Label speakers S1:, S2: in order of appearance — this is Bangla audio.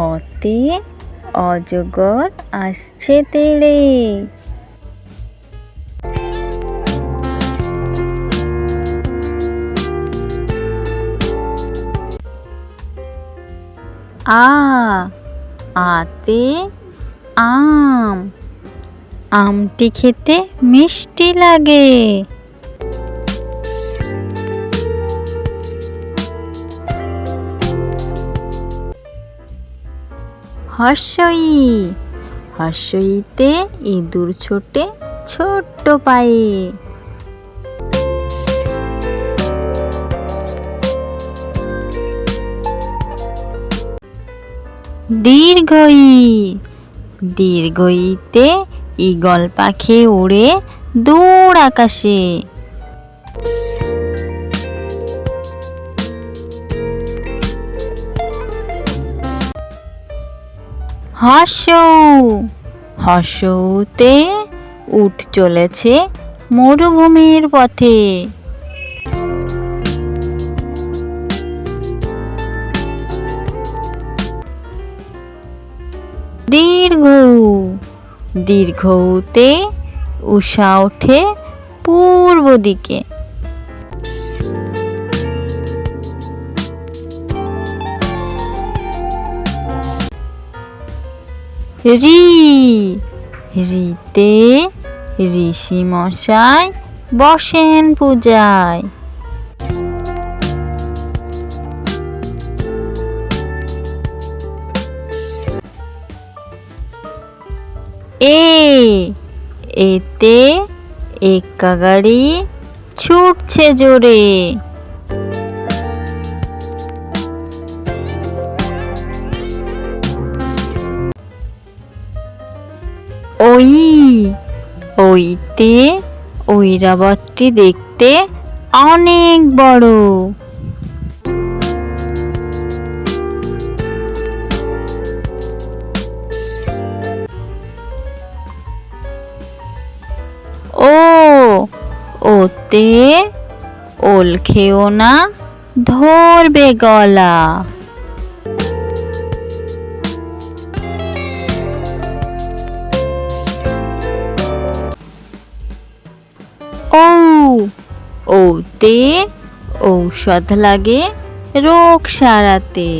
S1: অতে অজগর আসছে তেড়ে। আ আতে আম। আমটি খেতে মিষ্টি লাগে। হর্ষই। হর্ষইতে ইঁদুর ছোটে ছোট্ট পায়ে। দীর্ঘই দীর্ঘইতে ঈগল পাখি উড়ে দূর আকাশে। হর্ষ হর্ষতে উঠ চলেছে মরুভূমির পথে। দীর্ঘ দীর্ঘতে উষা ওঠে পূর্ব দিকে। রি রিতে ঋষি মশাই বসেন পূজায়। এ এতে এক্কা গাড়ি ছুটছে জোরে। ওই। ওইতে ঐরাবতটি দেখতে অনেক বড়। ও ওতে ওল খেও না ধরবে গলা। ওতে ঔষধ লাগে রোগ সারাতে।